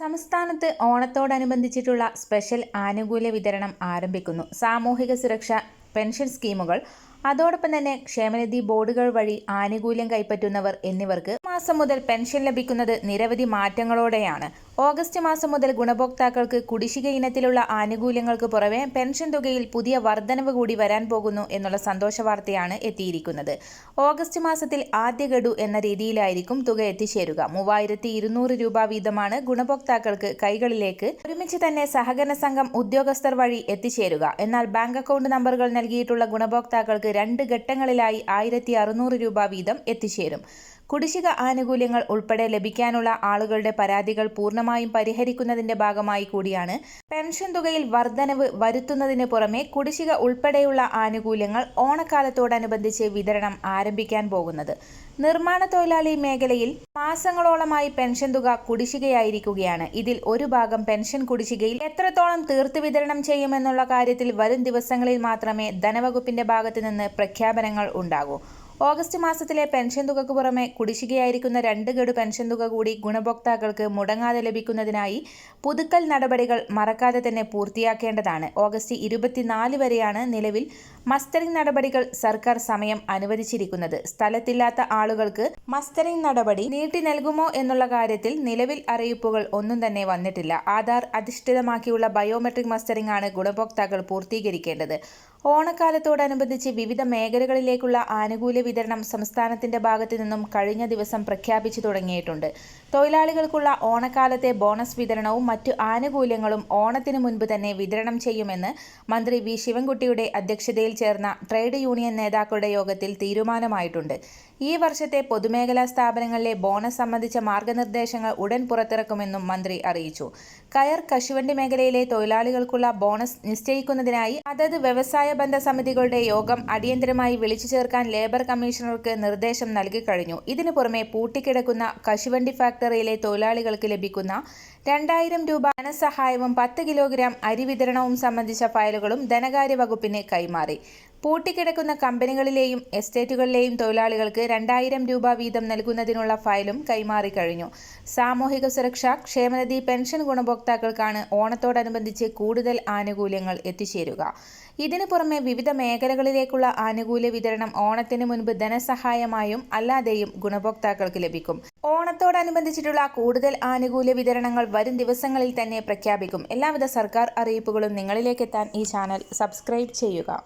സംസ്ഥാനത്ത് ഓണത്തോടനുബന്ധിച്ചിട്ടുള്ള സ്പെഷ്യൽ ആനുകൂല്യ വിതരണം ആരംഭിക്കുന്നു. സാമൂഹിക സുരക്ഷ പെൻഷൻ സ്കീമുകൾ അതോടൊപ്പം തന്നെ ക്ഷേമനിധി ബോർഡുകൾ വഴി ആനുകൂല്യം കൈപ്പറ്റുന്നവർ എന്നിവർക്ക് മാസം മുതൽ പെൻഷൻ ലഭിക്കുന്നത് നിരവധി മാറ്റങ്ങളോടെയാണ്. ഓഗസ്റ്റ് മാസം മുതൽ ഗുണഭോക്താക്കൾക്ക് കുടിശ്ശിക ഇനത്തിലുള്ള ആനുകൂല്യങ്ങൾക്ക് പുറമെ പെൻഷൻ തുകയിൽ പുതിയ വർധനവ് കൂടി വരാൻ പോകുന്നു എന്നുള്ള സന്തോഷ വാർത്തയാണ് എത്തിയിരിക്കുന്നത്. ഓഗസ്റ്റ് മാസത്തിൽ ആദ്യ ഗഡു എന്ന രീതിയിലായിരിക്കും തുക എത്തിച്ചേരുക. മൂവായിരത്തി ഇരുന്നൂറ് രൂപ വീതമാണ് ഗുണഭോക്താക്കൾക്ക് കൈകളിലേക്ക് ഒരുമിച്ച് തന്നെ സഹകരണ സംഘം ഉദ്യോഗസ്ഥർ വഴി എത്തിച്ചേരുക. എന്നാൽ ബാങ്ക് അക്കൗണ്ട് നമ്പറുകൾ നൽകിയിട്ടുള്ള ഗുണഭോക്താക്കൾക്ക് രണ്ട് ഘട്ടങ്ങളിലായി ആയിരത്തി രൂപ വീതം എത്തിച്ചേരും. കുടിശ്ശിക ആനുകൂല്യങ്ങൾ ഉൾപ്പെടെ ലഭിക്കാനുള്ള ആളുകളുടെ പരാതികൾ പൂർണമായും പരിഹരിക്കുന്നതിന്റെ ഭാഗമായി കൂടിയാണ്. പെൻഷൻ തുകയിൽ വർധനവ് വരുത്തുന്നതിന് പുറമെ കുടിശ്ശിക ഉൾപ്പെടെയുള്ള ആനുകൂല്യങ്ങൾ ഓണക്കാലത്തോടനുബന്ധിച്ച് വിതരണം ആരംഭിക്കാൻ പോകുന്നത്. നിർമ്മാണ തൊഴിലാളി മേഖലയിൽ മാസങ്ങളോളമായി പെൻഷൻ തുക കുടിശ്ശികയായിരിക്കുകയാണ്. ഇതിൽ ഒരു ഭാഗം പെൻഷൻ കുടിശ്ശികയിൽ എത്രത്തോളം തീർത്ത് വിതരണം ചെയ്യുമെന്നുള്ള കാര്യത്തിൽ വരും ദിവസങ്ങളിൽ മാത്രമേ ധനവകുപ്പിന്റെ ഭാഗത്തുനിന്ന് പ്രഖ്യാപനങ്ങൾ ഉണ്ടാകൂ. ഓഗസ്റ്റ് മാസത്തിലെ പെൻഷൻ തുകക്ക് പുറമെ കുടിശ്ശികയായിരിക്കുന്ന രണ്ട് ഗഡു പെൻഷൻ തുക കൂടി ഗുണഭോക്താക്കൾക്ക് മുടങ്ങാതെ ലഭിക്കുന്നതിനായി പുതുക്കൽ നടപടികൾ മറക്കാതെ തന്നെ പൂർത്തിയാക്കേണ്ടതാണ്. ഓഗസ്റ്റ് ഇരുപത്തിനാല് വരെയാണ് നിലവിൽ മസ്റ്ററിംഗ് നടപടികൾ സർക്കാർ സമയം അനുവദിച്ചിരിക്കുന്നത്. സ്ഥലത്തില്ലാത്ത ആളുകൾക്ക് മസ്റ്ററിംഗ് നടപടി നീട്ടി നൽകുമോ എന്നുള്ള കാര്യത്തിൽ നിലവിൽ അറിയിപ്പുകൾ ഒന്നും തന്നെ വന്നിട്ടില്ല. ആധാർ അധിഷ്ഠിതമാക്കിയുള്ള ബയോമെട്രിക് മസ്റ്ററിംഗ് ആണ് ഗുണഭോക്താക്കൾ പൂർത്തീകരിക്കേണ്ടത്. ഓണക്കാലത്തോടനുബന്ധിച്ച് വിവിധ മേഖലകളിലേക്കുള്ള ആനുകൂല്യ വിതരണം സംസ്ഥാനത്തിന്റെ ഭാഗത്തു നിന്നും കഴിഞ്ഞ ദിവസം പ്രഖ്യാപിച്ചു തുടങ്ങിയിട്ടുണ്ട്. തൊഴിലാളികൾക്കുള്ള ഓണക്കാലത്തെ ബോണസ് വിതരണവും മറ്റു ആനുകൂല്യങ്ങളും ഓണത്തിനു മുൻപ് തന്നെ വിതരണം ചെയ്യുമെന്ന് മന്ത്രി വി. ശിവൻകുട്ടിയുടെ അധ്യക്ഷതയിൽ ചേർന്ന ട്രേഡ് യൂണിയൻ നേതാക്കളുടെ യോഗത്തിൽ തീരുമാനമായിട്ടുണ്ട്. ഈ വർഷത്തെ പൊതുമേഖലാ സ്ഥാപനങ്ങളിലെ ബോണസ് സംബന്ധിച്ച മാർഗനിർദ്ദേശങ്ങൾ ഉടൻ പുറത്തിറക്കുമെന്നും മന്ത്രി അറിയിച്ചു. കയർ കശുവണ്ടി മേഖലയിലെ തൊഴിലാളികൾക്കുള്ള ബോണസ് നിശ്ചയിക്കുന്നതിനായി അതത് വ്യവസായ ബന്ധ സമിതികളുടെ യോഗം അടിയന്തരമായി വിളിച്ചു ചേർക്കാൻ ലേബർ കമ്മീഷണർക്ക് നിർദ്ദേശം നൽകിക്കഴിഞ്ഞു ഇതിനു പുറമെ പൂട്ടിക്കിടക്കുന്ന കശുവണ്ടി ഫാക്ടറിയിലെ തൊഴിലാളികൾക്ക് ലഭിക്കുന്ന രണ്ടായിരം രൂപ ധനസഹായവും പത്ത് കിലോഗ്രാം അരി വിതരണവും സംബന്ധിച്ച ഫയലുകളും ധനകാര്യ വകുപ്പിന് കൈമാറി. പൂട്ടിക്കിടക്കുന്ന കമ്പനികളിലെയും എസ്റ്റേറ്റുകളിലെയും തൊഴിലാളികൾക്ക് രണ്ടായിരം രൂപ വീതം നൽകുന്നതിനുള്ള ഫയലും കൈമാറി കഴിഞ്ഞു. സാമൂഹിക സുരക്ഷ ക്ഷേമനിധി പെൻഷൻ ഗുണഭോക്താക്കൾക്കാണ് ഓണത്തോടനുബന്ധിച്ച് കൂടുതൽ ആനുകൂല്യങ്ങൾ എത്തിച്ചേരുക. ഇതിനു പുറമെ വിവിധ മേഖലകളിലേക്കുള്ള ആനുകൂല്യ വിതരണം ഓണത്തിന് മുൻപ് ധനസഹായമായും അല്ലാതെയും ഗുണഭോക്താക്കൾക്ക് ലഭിക്കും. ഓണത്തോടനുബന്ധിച്ചിട്ടുള്ള കൂടുതൽ ആനുകൂല്യ വിതരണങ്ങൾ വരും ദിവസങ്ങളിൽ തന്നെ പ്രഖ്യാപിക്കും. എല്ലാവിധ സർക്കാർ അറിയിപ്പുകളും നിങ്ങളിലേക്ക് എത്താൻ ഈ ചാനൽ സബ്സ്ക്രൈബ് ചെയ്യുക.